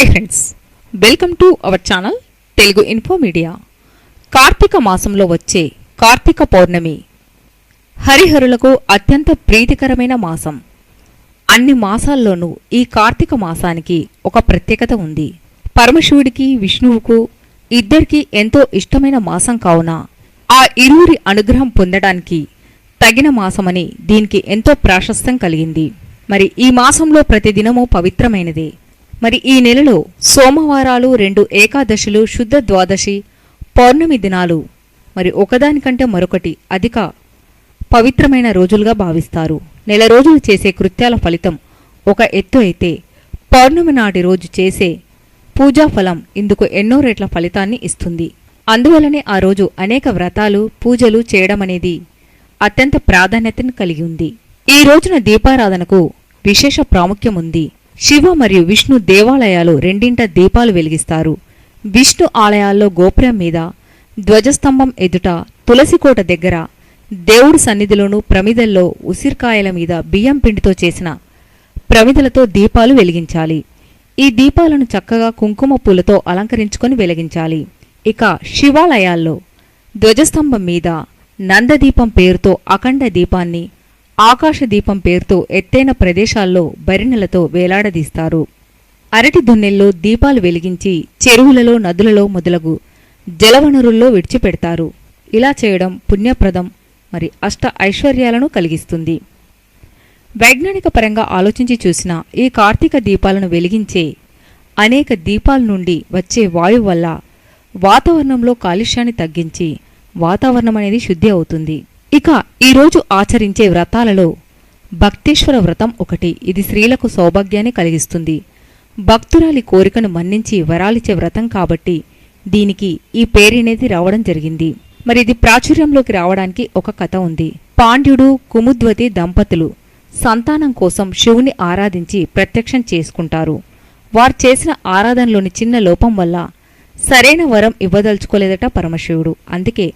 Hi friends welcome to our channel Telugu info media Kartika మాసంలో వచ్చే కార్తీక పౌర్ణమి హరిహరులకు అత్యంత ప్రీతికరమైన మాసం. అన్ని మాసాల్లోనూ ఈ కార్తీక మాసానికి ఒక ప్రత్యేకత ఉంది. పరమశివుడికి విష్ణువుకు ఇద్దరికి ఎంతో ఇష్టమైన మాసం కావున ఆ ఇరువురి అనుగ్రహం పొందడానికి తగిన మాసమని దీనికి ఎంతో ప్రాశస్త్యం కలిగింది. మరి ఈ మాసంలో ప్రతిదినము పవిత్రమైనదే. మరి ఈ నెలలో సోమవారాలు రెండు ఏకాదశులు శుద్ధ ద్వాదశి పౌర్ణమి దినాలు. మరి ఒకదానికంటే మరొకటి అధిక పవిత్రమైన రోజులుగా భావిస్తారు. నెల రోజులు చేసే కృత్యాల ఫలితం ఒక ఎత్తు అయితే పౌర్ణమి నాటి రోజు చేసే పూజా ఫలం ఇందుకు ఎన్నో రెట్ల ఫలితాన్ని ఇస్తుంది. అందువలనే ఆ రోజు అనేక వ్రతాలు పూజలు చేయడం అనేది అత్యంత ప్రాధాన్యతను కలిగి ఉంది. ఈ రోజున దీపారాధనకు విశేష ప్రాముఖ్యం ఉంది. శివ మరియు విష్ణు దేవాలయాలు రెండింట దీపాలు వెలిగిస్తారు. విష్ణు ఆలయాల్లో గోపురం మీద ధ్వజస్తంభం ఎదుట తులసికోట దగ్గర దేవుడి సన్నిధిలోనూ ప్రమిదల్లో ఉసిరికాయల మీద బియ్యం పిండితో చేసిన ప్రమిదలతో దీపాలు వెలిగించాలి. ఈ దీపాలను చక్కగా కుంకుమ పూలతో అలంకరించుకొని వెలిగించాలి. ఇక శివాలయాల్లో ధ్వజస్తంభం మీద నందదీపం పేరుతో అఖండ దీపాన్ని ఆకాశ దీపం పేరుతో ఎత్తైన ప్రదేశాల్లో బరినెలతో వేలాడదీస్తారు. అరటి దున్నెల్లో దీపాలు వెలిగించి చెరువులలో నదులలో మొదలగు జలవనరుల్లో విడిచిపెడతారు. ఇలా చేయడం పుణ్యప్రదం మరి అష్ట ఐశ్వర్యాలను కలిగిస్తుంది. వైజ్ఞానిక పరంగా ఆలోచించి చూసిన ఈ కార్తీక దీపాలను వెలిగించే అనేక దీపాల నుండి వచ్చే వాయువు వల్ల వాతావరణంలో కాలుష్యాన్ని తగ్గించి వాతావరణం అనేది శుద్ధి అవుతుంది. ఇక ఈరోజు ఆచరించే వ్రతాలలో భక్తేశ్వర వ్రతం ఒకటి. ఇది స్త్రీలకు సౌభాగ్యాన్ని కలిగిస్తుంది. భక్తురాలి కోరికను మన్నించి వరాలిచ్చే వ్రతం కాబట్టి దీనికి ఈ పేరనేది రావడం జరిగింది. మరి ఇది ప్రాచుర్యంలోకి రావడానికి ఒక కథ ఉంది. పాండ్యుడు కుముద్వతి దంపతులు సంతానం కోసం శివుని ఆరాధించి ప్రత్యక్షం చేసుకుంటారు. వారు చేసిన ఆరాధనలోని చిన్న లోపం వల్ల సరైన వరం ఇవ్వదలుచుకోలేదట పరమశివుడు. అందుకే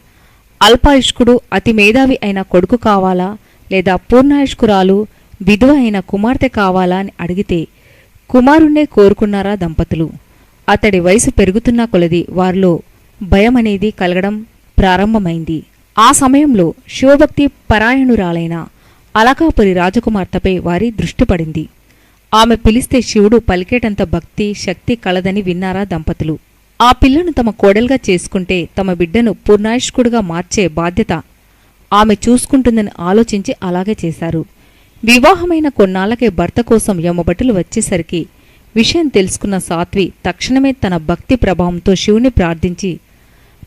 అల్పాయుష్కుడు అతి మేధావి అయిన కొడుకు కావాలా? లేదా పూర్ణాయుష్కురాలు విధువ అయిన కుమార్తె కావాలా అని అడిగితే కుమారుణ్ణే కోరుకున్నారా దంపతులు? అతడి వయసు పెరుగుతున్న కొలది వారిలో భయం అనేది కలగడం ప్రారంభమైంది. ఆ సమయంలో శివభక్తి పరాయణురాలైన అలకాపురి రాజకుమార్తెపై వారి దృష్టి పడింది. ఆమె పిలిస్తే శివుడు పలికేటంత భక్తి శక్తి కలదని విన్నారా దంపతులు? ఆ పిల్లను తమ కోడలుగా చేసుకుంటే తమ బిడ్డను పూర్ణాయుష్కుడుగా మార్చే బాధ్యత ఆమె చూసుకుంటుందని ఆలోచించి అలాగే చేశారు. వివాహమైన కొన్నాళ్ళకే భర్త కోసం యమభటులు వచ్చేసరికి విషయం తెలుసుకున్న సాత్వి తక్షణమే తన భక్తి ప్రభావంతో శివుని ప్రార్థించి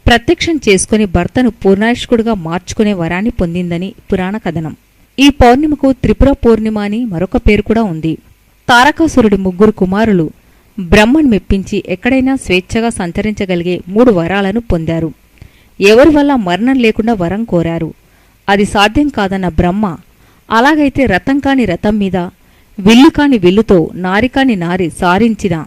ప్రత్యక్షం చేసుకుని భర్తను పూర్ణాయుష్కుడుగా మార్చుకునే వరాన్ని పొందిందని పురాణ కథనం. ఈ పౌర్ణిమకు త్రిపుర పౌర్ణిమ అని మరొక పేరు కూడా ఉంది. తారకాసురుడి ముగ్గురు కుమారులు బ్రహ్మను మెప్పించి ఎక్కడైనా స్వేచ్ఛగా సంచరించగలిగే మూడు వరాలను పొందారు. ఎవరి వల్ల మరణం లేకుండా వరం కోరారు. అది సాధ్యం కాదన్న బ్రహ్మ అలాగైతే రథం కాని రథం మీద విల్లు కాని విల్లుతో నారి కాని నారి సారించిన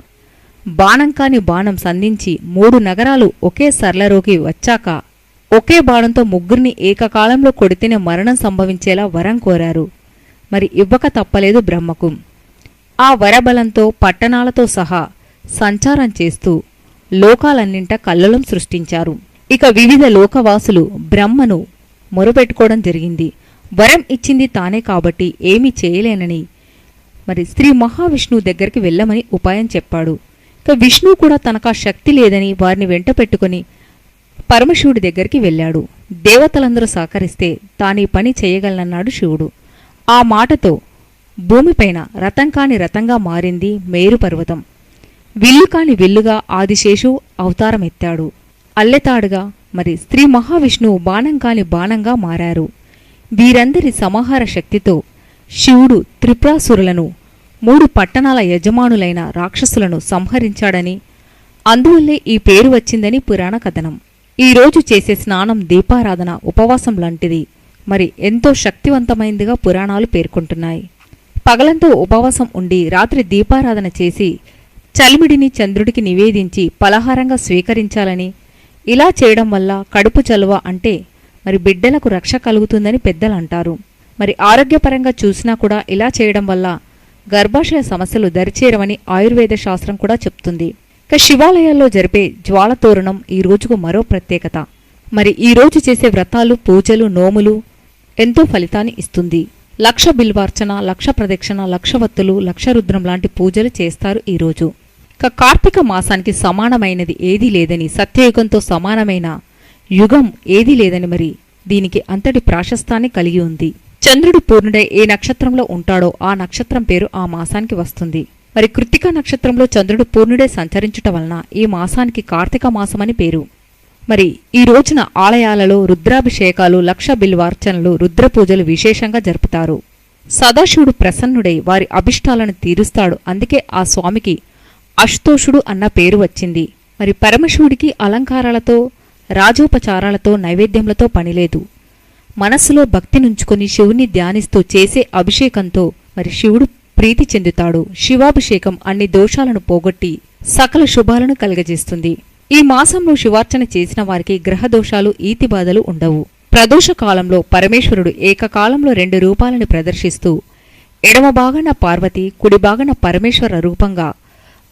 బాణం కాని బాణం సంధించి మూడు నగరాలు ఒకే సర్లరోకి వచ్చాక ఒకే బాణంతో ముగ్గురిని ఏకకాలంలో కొడితేనే మరణం సంభవించేలా వరం కోరారు. మరి ఇవ్వక తప్పలేదు బ్రహ్మకు. ఆ వరబలంతో పట్టణాలతో సహా సంచారం చేస్తూ లోకాలన్నింట కల్లలం సృష్టించారు. ఇక వివిధ లోకవాసులు బ్రహ్మను మొరపెట్టుకోవడం జరిగింది. వరం ఇచ్చింది తానే కాబట్టి ఏమీ చేయలేనని మరి శ్రీ మహావిష్ణువు దగ్గరికి వెళ్ళమని ఉపాయం చెప్పాడు. ఇక విష్ణువు కూడా తనకా శక్తి లేదని వారిని వెంట పెట్టుకుని పరమశివుడి దగ్గరికి వెళ్ళాడు. దేవతలందరూ సహకరిస్తే తానీ పని చేయగలనన్నాడు శివుడు. ఆ మాటతో భూమిపైన రథం కాని రథంగా మారింది మేరు పర్వతం. విల్లు కాని విల్లుగా ఆదిశేషు అవతారమెత్తాడు. అల్లెతాడుగా మరి స్త్రీ మహావిష్ణువు బాణం కాని బాణంగా మారారు. వీరందరి సమాహార శక్తితో శివుడు త్రిపురాసురులను మూడు పట్టణాల యజమానులైన రాక్షసులను సంహరించాడని అందువల్లే ఈ పేరు వచ్చిందని పురాణ కథనం. ఈరోజు చేసే స్నానం దీపారాధన ఉపవాసం లాంటిది మరి ఎంతో శక్తివంతమైందిగా పురాణాలు పేర్కొంటున్నాయి. పగలంతో ఉపవాసం ఉండి రాత్రి దీపారాధన చేసి చలిమిడిని చంద్రుడికి నివేదించి పలహారంగా స్వీకరించాలని. ఇలా చేయడం వల్ల కడుపు చలువ అంటే మరి బిడ్డలకు రక్ష కలుగుతుందని పెద్దలు అంటారు మరి ఆరోగ్యపరంగా చూసినా కూడా ఇలా చేయడం వల్ల గర్భాశయ సమస్యలు దరిచేరవని ఆయుర్వేద శాస్త్రం కూడా చెప్తుంది. ఇక శివాలయాల్లో జరిపే జ్వాలతోరణం ఈ రోజుకు మరో ప్రత్యేకత. మరి ఈ రోజు చేసే వ్రతాలు పూజలు నోములు ఎంతో ఫలితాన్ని ఇస్తుంది. లక్ష బిల్వార్చన లక్ష ప్రదక్షిణ లక్షవత్తులు లక్షరుద్రం లక్ష రుద్రం లాంటి పూజలు చేస్తారు ఈ రోజు. ఇక కార్తీక మాసానికి సమానమైనది ఏదీ లేదని సత్యయుగంతో సమానమైన యుగం ఏదీ లేదని మరి దీనికి అంతటి ప్రాశస్తాన్ని కలిగి ఉంది. చంద్రుడు పూర్ణుడై ఏ నక్షత్రంలో ఉంటాడో ఆ నక్షత్రం పేరు ఆ మాసానికి వస్తుంది. మరి కృత్తిక నక్షత్రంలో చంద్రుడు పూర్ణుడే సంచరించుట వలన ఈ మాసానికి కార్తీక మాసమని పేరు. మరి ఈ రోజున ఆలయాలలో రుద్రాభిషేకాలు లక్ష బిల్వార్చనలు రుద్ర పూజలు విశేషంగా జరుపుతారు. సదాశివుడు ప్రసన్నుడై వారి అభిష్టాలను తీరుస్తాడు. అందుకే ఆ స్వామికి అశుతోషుడు అన్న పేరు వచ్చింది. మరి పరమశివుడికి అలంకారాలతో రాజోపచారాలతో నైవేద్యములతో పనిలేదు మనస్సులో భక్తి నుంచుకొని శివుని ధ్యానిస్తూ చేసే అభిషేకంతో మరి శివుడు ప్రీతి చెందుతాడు. శివాభిషేకం అన్ని దోషాలను పోగొట్టి సకల శుభాలను కలగజేస్తుంది. ఈ మాసంలో శివార్చన చేసిన వారికి గ్రహ దోషాలు ఈతి బాధలు ఉండవు. ప్రదోష కాలంలో పరమేశ్వరుడు ఏకకాలంలో రెండు రూపాలను ప్రదర్శిస్తూ ఎడమ భాగాన పార్వతి కుడి భాగాన పరమేశ్వర రూపంగా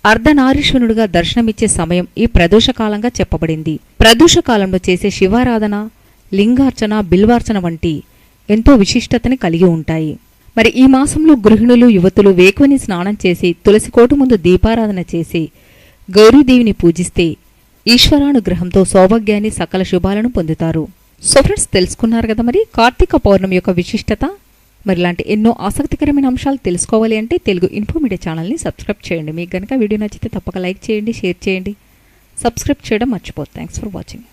అర్ధనారీశ్వరుడుగా దర్శనమిచ్చే సమయం ఈ ప్రదోషకాలంగా చెప్పబడింది. ప్రదోషకాలంలో చేసే శివారాధన లింగార్చన బిల్వార్చన వంటి ఎంతో విశిష్టతని కలిగి ఉంటాయి. మరి ఈ మాసంలో గృహిణులు యువతులు వేకువని స్నానం చేసి తులసికోటు ముందు దీపారాధన చేసి గౌరీదేవిని పూజిస్తే ఈశ్వరానుగ్రహంతో సౌభాగ్యాన్ని సకల శుభాలను పొందుతారు. సో ఫ్రెండ్స్ తెలుసుకున్నారు కదా మరి? కార్తీక పౌర్ణమి యొక్క విశిష్టత? మరి ఇలాంటి ఎన్నో ఆసక్తికరమైన అంశాలు తెలుసుకోవాలి అంటే తెలుగు ఇన్ఫోమీడియా ఛానల్ని సబ్స్క్రైబ్ చేయండి. మీకు గనక వీడియో నచ్చితే తప్పక లైక్ చేయండి షేర్ చేయండి. సబ్స్క్రైబ్ చేయడం మర్చిపోదు థ్యాంక్స్ ఫర్ వాచింగ్.